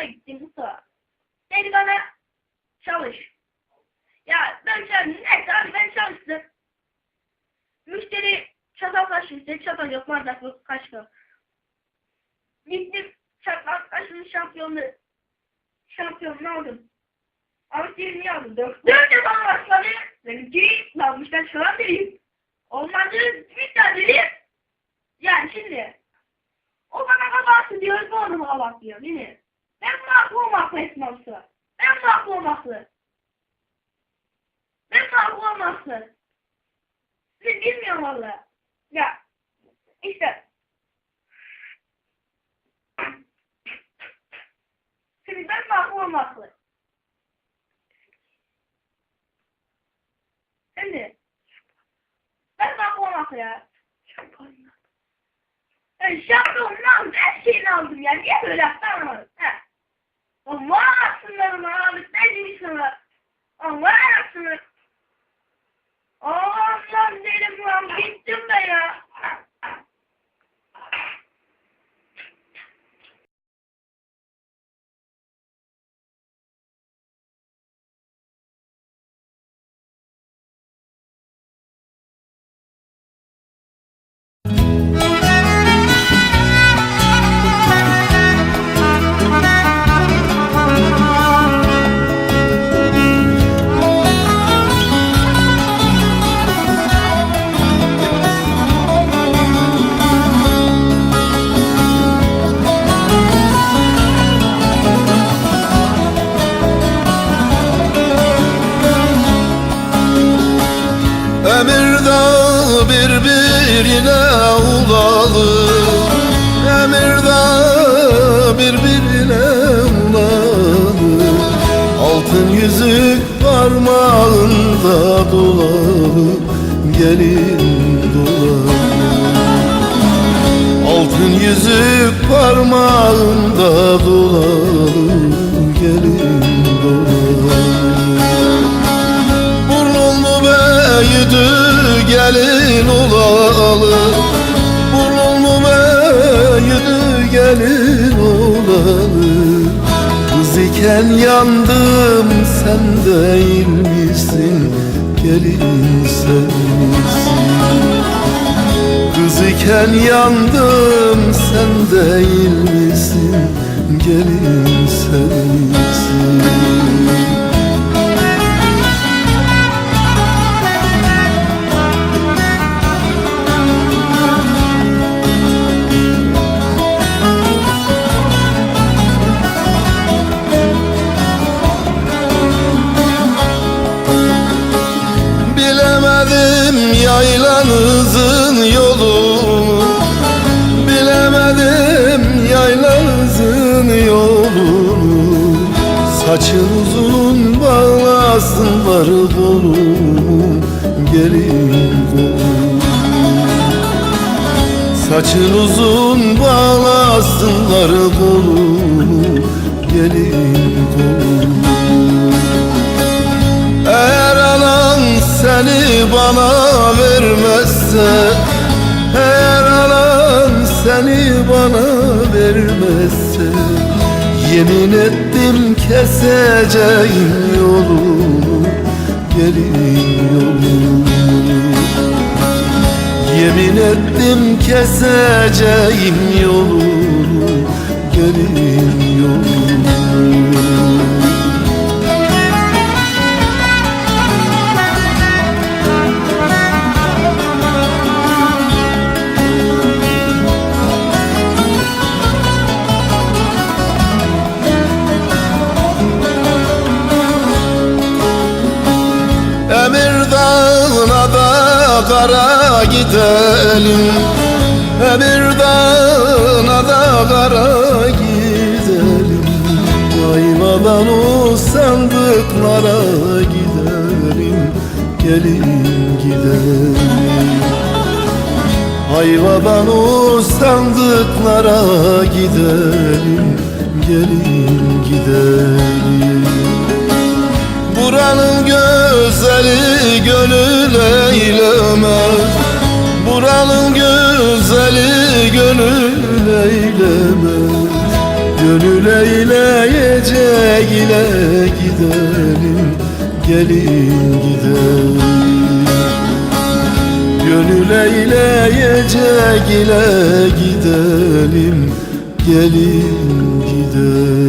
Mustafa'ya gittim Mustafa. Dedi bana çalış. Ya ben çalıştım. Neyse abi ben çalıştım. Müşteri çatal kaşığı istedi. Çatal yok bardak yok yok. Gittim çatal kaşığı şampiyonu şampiyonunu aldım. Abi birini aldım. Dörtte bana başladı. Dedim ki lanmış ben şuan vereyim. Olmadı bir daha vereyim. Yani şimdi o bana kabahsı diyor, bu onun kabahsı diyor değil mi? Ben haklı olmakla esnafsı. Ben haklı olmakla. Ben haklı olmakla. Siz bilmiyorum valla. Ya işte. Şimdi ben haklı olmakla. Şimdi. Ben haklı olmakla ya. Ben şampiyonunu aldım, her şeyini aldım ya. Niye böyle yaptın. Allah sınırına abi dedim sana. Allah sınır. Allah dedim lan. Emirde birbirine ulalı Emirde birbirine ulalı Altın yüzük parmağında dolalı Gelin dolalı. Altın yüzük parmağında dolalı Gelin İken yandım sen değil misin? Gelin sen misin Kız iken yandım sen değil misin? Gelin yaylanızın yolunu Bilemedim yaylanızın yolunu Saçın uzun bağlasınlar kolumu Gelin kolumu Saçın uzun bağlasınlar kolumu Gelin kolumu eğer anan seni bana vermezse Eğer anan seni bana vermezse Yemin ettim keseceğim yolunu Gelin yolunu Yemin ettim keseceğim yolunu Gelin yolunu kara gidelim Emir dağına da kara gidelim Ayvadan o sandıklara gidelim Gelin gidelim. Ayvadan o sandıklara gidelim Gelin gidelim. Buranın güzeli Eylemez Gönül eyleyecek ile gidelim. Gelin gidelim. Gönül eyleyecek ile gidelim. Gelin gidelim